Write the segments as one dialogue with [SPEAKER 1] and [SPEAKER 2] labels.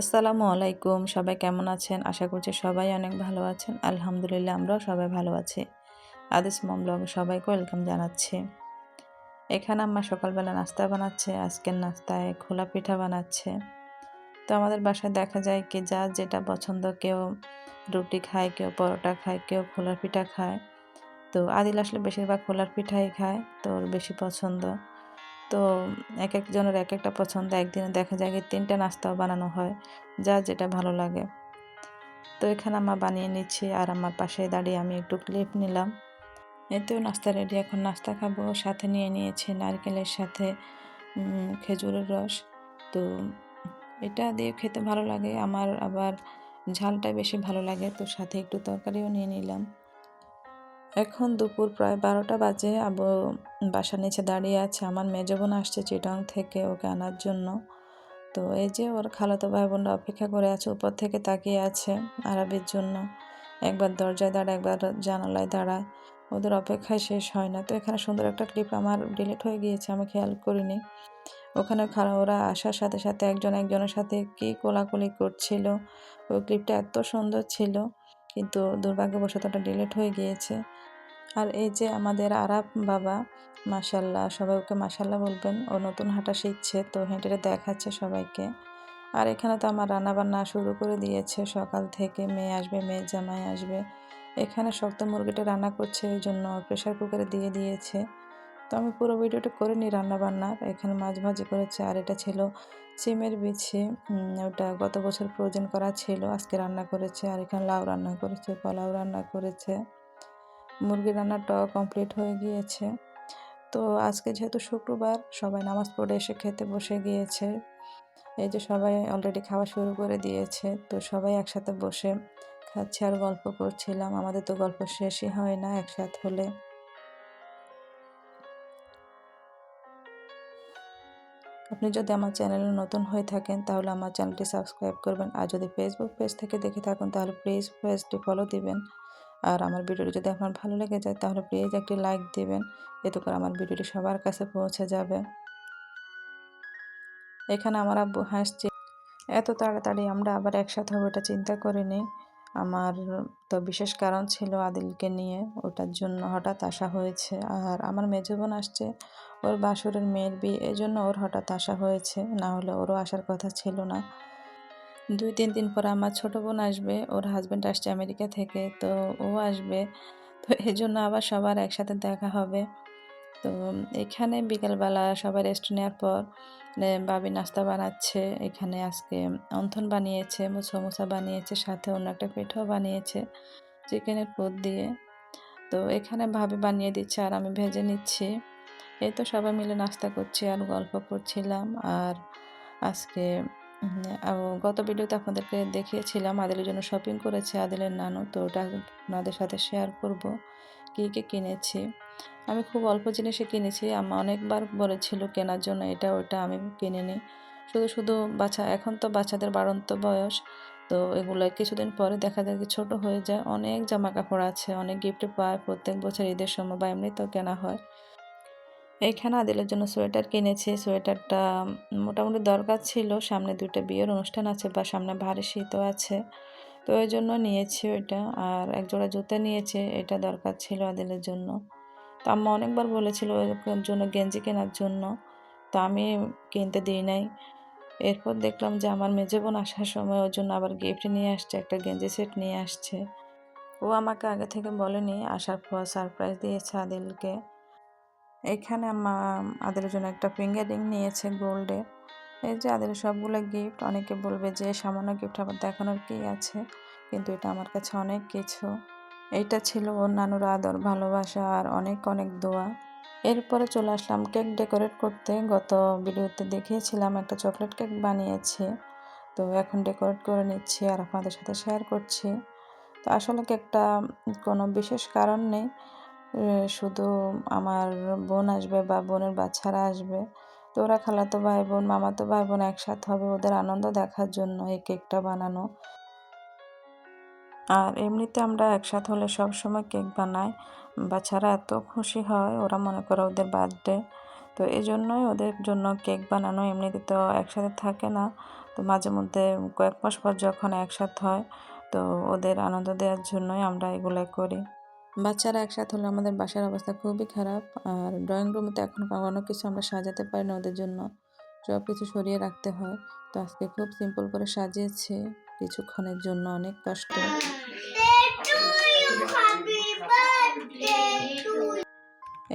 [SPEAKER 1] আসসালামু আলাইকুম। সবাই কেমন আছেন? আশা করছি সবাই অনেক ভালো আছেন। আলহামদুলিল্লাহ আমরাও সবাই ভালো আছি। আদিস মম সবাইকে ওয়েলকাম জানাচ্ছি। এখানে আম্মা সকালবেলা নাস্তা বানাচ্ছে, আজকের নাস্তায় খোলা পিঠা বানাচ্ছে। তো আমাদের বাসায় দেখা যায় কি, যা যেটা পছন্দ কেউ রুটি খায়, কেউ পরোটা খায়, কেউ খোলার পিঠা খায়। তো আদিল আসলে বেশিরভাগ খোলার পিঠাই খায়, তো ওর বেশি পছন্দ। তো এক একজনের এক একটা পছন্দ, একদিনে দেখা যায় তিনটা নাস্তাও বানানো হয় যা যেটা ভালো লাগে। তো এখানে আমার বানিয়ে নিচ্ছি আর আমার পাশে দাঁড়িয়ে আমি একটু ক্লিপ নিলাম। এতেও নাস্তা রেডি এখন নাস্তা খাব। সাথে নিয়ে নিয়েছি নারকেলের সাথে খেজুরের রস। তো এটা দিয়ে খেতে ভালো লাগে। আমার আবার ঝালটা বেশি ভালো লাগে। তো সাথে একটু তরকারিও নিয়ে নিলাম। এখন দুপুর প্রায় বারোটা বাজে। আবু, বাসার নিচে দাঁড়িয়ে আছে আমার মেজ বোন আসছে চিটং থেকে ওকে আনার জন্য। তো এই যে ওর খালাতো ভাই বোনরা অপেক্ষা করে আছে, উপর থেকে তাকিয়ে আছে আরবির জন্য। একবার দরজায় দাঁড়ায়, একবার জানালায় দাঁড়ায়। ওদের অপেক্ষায় শেষ হয় না। তো এখানে সুন্দর একটা ক্লিপ আমার ডিলিট হয়ে গিয়েছে, আমি খেয়াল করিনি। ওখানে খারা ওরা আসার সাথে সাথে একজন একজনের সাথে কী কোলাকুলি করছিল ওই ক্লিপটা এত সুন্দর ছিল। কিন্তু দুর্ভাগ্যবশত ওটা ডিলেট হয়ে গিয়েছে। আর এই যে আমাদের আরাব বাবা মাসাল্লাহ সবাই ওকে মাসাল্লাহ বলবেন, ও নতুন হাঁটা শিখছে, তো হেঁটে দেখাচ্ছে সবাইকে। আর এখানে তো আমার রান্নাবান্না শুরু করে দিয়েছে, সকাল থেকে মেয়ে আসবে মেয়ে জামাই আসবে। এখানে শক্ত মুরগিটা রান্না করছে, এই জন্য প্রেশার কুকারে দিয়ে দিয়েছে। তো আমি পুরো ভিডিওটা করে নিই রান্নাবান্নার এখানে মাছ ভাজি করেছে আর এটা ছিল সিমের বিছে ওটা গত বছর প্রয়োজন করা ছিল, আজকে রান্না করেছে। আর এখানে লাউ রান্না করেছে, পোলাও রান্না করেছে। মুরগি রান্নাটাও কমপ্লিট হয়ে গিয়েছে। তো আজকে যেহেতু শুক্রবার, সবাই নামাজ পড়ে এসে খেতে বসে গিয়েছে। এই যে সবাই অলরেডি খাওয়া শুরু করে দিয়েছে, তো সবাই একসাথে বসে খাচ্ছে আর গল্প করছিলাম। আমাদের তো গল্প শেষই হয় না একসাথে হলে। আপনি যদি আমার চ্যানেলে নতুন হয়ে থাকেন, তাহলে আমার চ্যানেলটি সাবস্ক্রাইব করবেন। আর যদি ফেসবুক পেজ থেকে দেখে থাকুন, তাহলে প্লিজ পেজটি ফলো দিবেন। আর আমার ভিডিওটি যদি আপনার ভালো লেগে যায়, তাহলে প্লিজ একটি লাইক দিবেন। এতে করে আমার ভিডিওটি সবার কাছে পৌঁছে যাবে। এখানে আমার আব্বু হাসছে। এত তাড়াতাড়ি আমরা আবার একসাথে হব এটা চিন্তা করিনি। আমার তো বিশেষ কারণ ছিল আদিলকে নিয়ে। ওটার জন্য হঠাৎ আসা হয়েছে। আর আমার মেজ বোন আসছে, ওর বাসুরের মেয়ের বিয়ে এই জন্য ওর হঠাৎ আসা হয়েছে। না হলে ওরও আসার কথা ছিল না। দুই, তিন দিন পর আমার ছোটো বোন আসবে, ওর হাজব্যান্ড আসছে আমেরিকা থেকে, তো ও আসবে। তো এই জন্য আবার সবার একসাথে দেখা হবে। তো এখানে বিকেলবেলা সবাই রেস্ট নেওয়ার পর বাবি নাস্তা বানাচ্ছে। এখানে আজকে অন্থন বানিয়েছে সমোসা বানিয়েছে, সাথে অন্য একটা পিঠাও বানিয়েছে, চিকেনের পুর দিয়ে। তো এখানে ভাবি বানিয়ে দিচ্ছে আর আমি ভেজে নিচ্ছি। এই তো সবাই মিলে নাস্তা করছি আর গল্প করছিলাম। আর আজকে গত ভিডিওতে আপনাদেরকে দেখিয়েছিলাম আদিলের জন্য শপিং করেছে আদিলের নানু। তো ওটা আপনাদের সাথে শেয়ার করব, কী কী কিনেছি। আমি খুব অল্প জিনিসে কিনেছি। আমা, অনেকবার বলেছিল কেনার জন্য এটা, ওটা আমি কিনে নিই শুধু শুধু বাচ্চা এখন তো বাচ্চাদের বাড়ন্ত বয়স। তো এগুলো কিছুদিন পরে দেখা যায় কি ছোটো হয়ে যায়। অনেক জামা কাপড় আছে, অনেক গিফট পায়। প্রত্যেক বছর ঈদের সময় বা এমনিতেও কেনা হয়। এইখানে আদিলের জন্য সোয়েটার কিনেছি। সোয়েটারটা মোটামুটি দরকার ছিল। সামনে দুইটা বিয়ের অনুষ্ঠান আছে বা সামনে ভারী শীতও আছে। তো ওই জন্য নিয়েছি ওইটা। আর এক জোড়া জুতা নিয়েছে, এটা দরকার ছিল আদিলের জন্য। তো আম্মা অনেকবার বলেছিল ওর জন্য গেঞ্জি কেনার জন্য। তো আমি কিনতে দিই নাই। এরপর দেখলাম যে আমার মেজে বোন আসার সময় ওর জন্য আবার গিফট নিয়ে আসছে, একটা গেঞ্জি সেট নিয়ে আসছে। ও আমাকে আগে থেকে বলেনি, আসার পর সারপ্রাইজ দিয়েছে আদিলকে। এখানে মা আদের জন্য একটা ফিঙ্গার রিং নিয়েছে গোল্ডে এই যে আদের সবগুলো গিফট অনেকে বলবে যে সামান্য গিফট আবার দেখানোর কি আছে? কিন্তু এটা আমার কাছে অনেক কিছু। এইটা ছিল নানুর আদর, ভালোবাসা আর অনেক অনেক দোয়া। এরপরে চলে আসলাম কেক ডেকোরেট করতে। গত ভিডিওতে দেখিয়েছিলাম একটা চকলেট কেক বানিয়েছি। তো এখন ডেকোরেট করে নিচ্ছি আর আপনাদের সাথে শেয়ার করছি। তো আসলে কেকটা কোনো বিশেষ কারণ নেই। শুধু আমার বোন আসবে বা বোনের বাচ্চারা আসবে। তো ওরা খালাতো ভাই বোন, মামাতো ভাই বোন একসাথে হবে ওদের আনন্দ দেখার জন্য এই কেকটা বানানো। আর এমনিতে আমরা একসাথে হলে সব সময় কেক বানাই। বাচ্চারা এত খুশি হয়, ওরা মনে করে ওদের বার্থডে তো এই জন্যই ওদের জন্য কেক বানানো এমনিতে তো একসাথে থাকে না। তো মাঝে মধ্যে কয়েক মাস পর যখন একসাথে হয়, তো ওদের আনন্দ দেওয়ার জন্যই আমরা এগুলো করি। বাচ্চারা একসাথে হলে আমাদের বাসার অবস্থা খুবই খারাপ। আর ড্রয়িং রুমে তো এখন কোনো কিছু আমরা সাজাতে পারি না ওদের জন্য। সব কিছু সরিয়ে রাখতে হয়। তো আজকে খুব সিম্পল করে সাজিয়েছে। কিছুক্ষণের জন্য অনেক কষ্ট।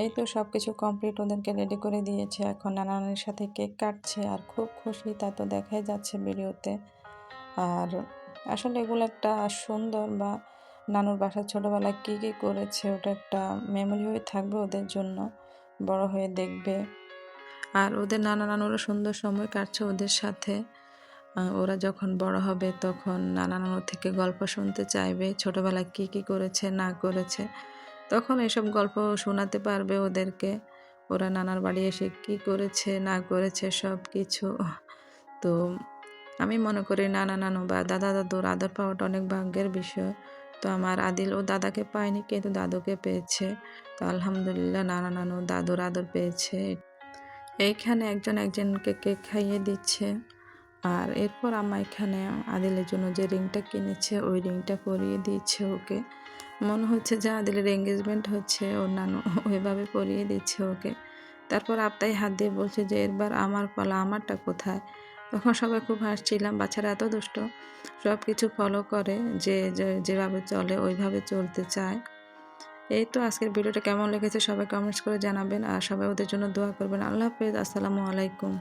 [SPEAKER 1] এই তো সব কিছু কমপ্লিট ওদেরকে রেডি করে দিয়েছে। এখন নানানের সাথে কেক কাটছে আর খুব খুশি তা তো দেখাই যাচ্ছে ভিডিওতে। আর আসলে এগুলো একটা সুন্দর বা নানুর বাসায় ছোটোবেলায় কী কী করেছে, ওটা একটা মেমোরি হয়ে থাকবে ওদের জন্য, বড় হয়ে দেখবে। আর ওদের নানা নানুরও সুন্দর সময় কাটছে ওদের সাথে। ওরা যখন বড় হবে তখন নানা নানুর থেকে গল্প শুনতে চাইবে, ছোটোবেলায় কী কী করেছে, না করেছে। তখন এসব গল্প শোনাতে পারবে ওদেরকে। ওরা নানার বাড়ি এসে কী করেছে, না করেছে সব কিছু। তো আমি মনে করি নানা নানু বা দাদা দাদুর আদর পাওয়াটা অনেক ভাগ্যের বিষয়। তো আমার আদিল ও দাদাকে পায়নি কিন্তু দাদুকে পেয়েছে। তো আলহামদুলিল্লাহ নানা নানু দাদুর আদর পেয়েছে। এইখানে একজন একজনকে কেক খাইয়ে দিচ্ছে। আর এরপর আমার এখানে আদিলের জন্য যে রিংটা কিনেছে, ওই রিংটা পরিয়ে দিচ্ছে ওকে। মনে হচ্ছে যে আদিলের এঙ্গেজমেন্ট হচ্ছে, অন্যান্য ওইভাবে পরিয়ে দিচ্ছে ওকে। তারপর আপতাই হাত দিয়ে বলছে যে, এরবার আমার পালা, আমারটা কোথায়? তখন সবাই খুব হাসছিলাম, বাচ্চারা এত দুষ্ট। সব কিছু ফলো করে যে, যে- যেভাবে চলে, ওইভাবে চলতে চায়। এই তো আজকের ভিডিওটা কেমন লেগেছে সবাই কমেন্টস করে জানাবেন আর সবাই ওদের জন্য দোয়া করবেন। আল্লাহ হাফেজ, আসসালামু আলাইকুম।